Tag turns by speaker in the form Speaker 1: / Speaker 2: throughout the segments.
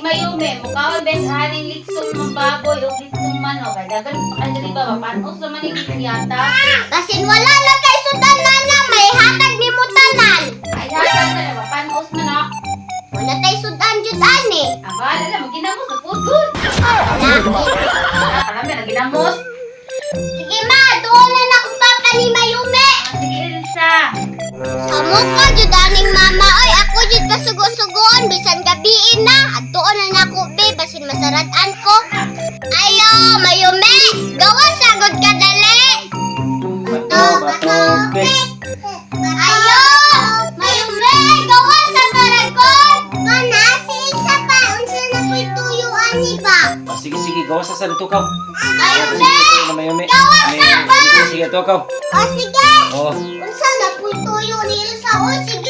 Speaker 1: mayume, mukhaon ben haning litsong ng baboy o litsong manok. Kaya dagan pa kayo dali ba? Panos naman yung yata.
Speaker 2: Basin wala na kay sudan na na may hatag ni mo tanan.
Speaker 1: Ay, yata na naman. Panos man na.
Speaker 2: Wala tay sudan jud ani.
Speaker 1: Ang bahala na, maginamos na po good. Karami na ginamos. Sige
Speaker 2: ma, doon na na kung papa ni Mayume.
Speaker 1: Ah, Sige, Elsa.
Speaker 2: Amo ka jud aning mama oy ako jud pasugo-sugoon bisan gabiin na at doon na na ko be basin masaratan ko.
Speaker 3: Ayo, Mayume, gawan sagod ka dali.
Speaker 4: Bato, bato, big.
Speaker 2: Ayo, Mayume, gawan
Speaker 3: sa taragon.
Speaker 2: Mana si isa pa unsa na koy tuyo ani ba?
Speaker 4: Ah, sige, sige, gawas sa sa tukaw.
Speaker 2: Mayume,
Speaker 4: Ano mayumi?
Speaker 3: Gawas na ba?
Speaker 4: Sige, tukaw. o
Speaker 2: sige.
Speaker 4: Oh,
Speaker 2: Unsa na koy tuyo ni Elsa o sige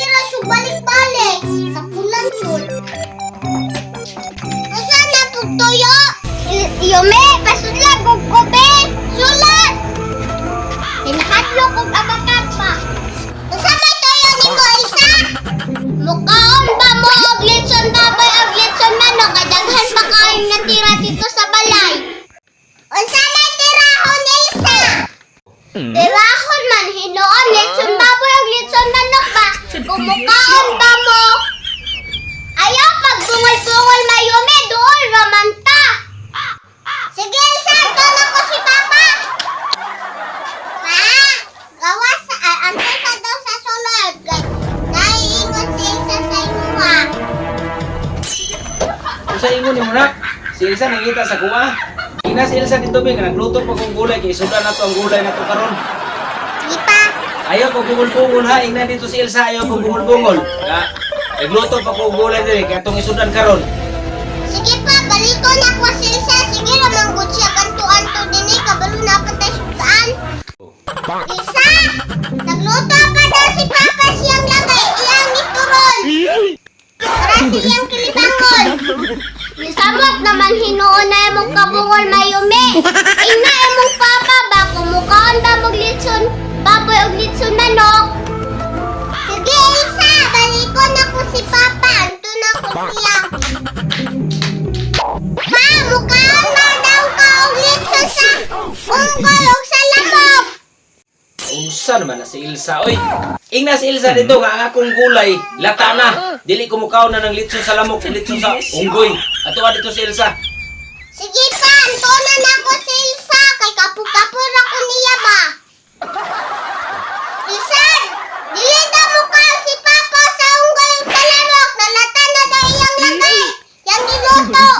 Speaker 3: Tirahon man hinoon litson baboy og litson manok ba? Kumukaon ba mo? Ayaw pagbungol-bungol mayumi doon ramanta.
Speaker 2: Sige, Elsa, ito na ko si Papa. Pa, gawas sa ah, anto sa daw sa sulod. Naiingon si Elsa sa imuha.
Speaker 4: sa ingon ni na, si Elsa nangita sa kuha. Ina si Elsa dito, Bing, nagluto pa kong gulay, kay sudan na to ang gulay na to karon.
Speaker 2: Di pa.
Speaker 4: Ayaw ko bungol-bungol ha, ingnan dito si Elsa, ayaw ko bungol-bungol. Ha? Nagluto pa kong gulay din, kaya itong isudan karon.
Speaker 2: Sige pa, balikon ako si Elsa. Sige, ramanggod siya kanto-anto din eh. Kabalo na pa tayo sutaan. Elsa, nagluto pa daw si Papa siyang lagay. Iyang ituron. Para siyang
Speaker 3: naman hinuon na imong kabungol mayumi. Ina imong papa ba kumukaon ba mong litson baboy og litson manok? Sige,
Speaker 4: Usa naman na si Ilsa. Oy, ing na si Ilsa dito nga ang akong gulay. Lata na. Ah, ah. Dili kumukaw na ng litson sa lamok, litson sa unggoy. Ato dito si Ilsa.
Speaker 2: Sige pa, antunan ako si Ilsa. Kay kapur-kapur ako niya ba? Ilsa, dili na mukaw si Papa sa unggoy sa lamok. Nalata na dahil ang lagay. Hmm. Yang niluto.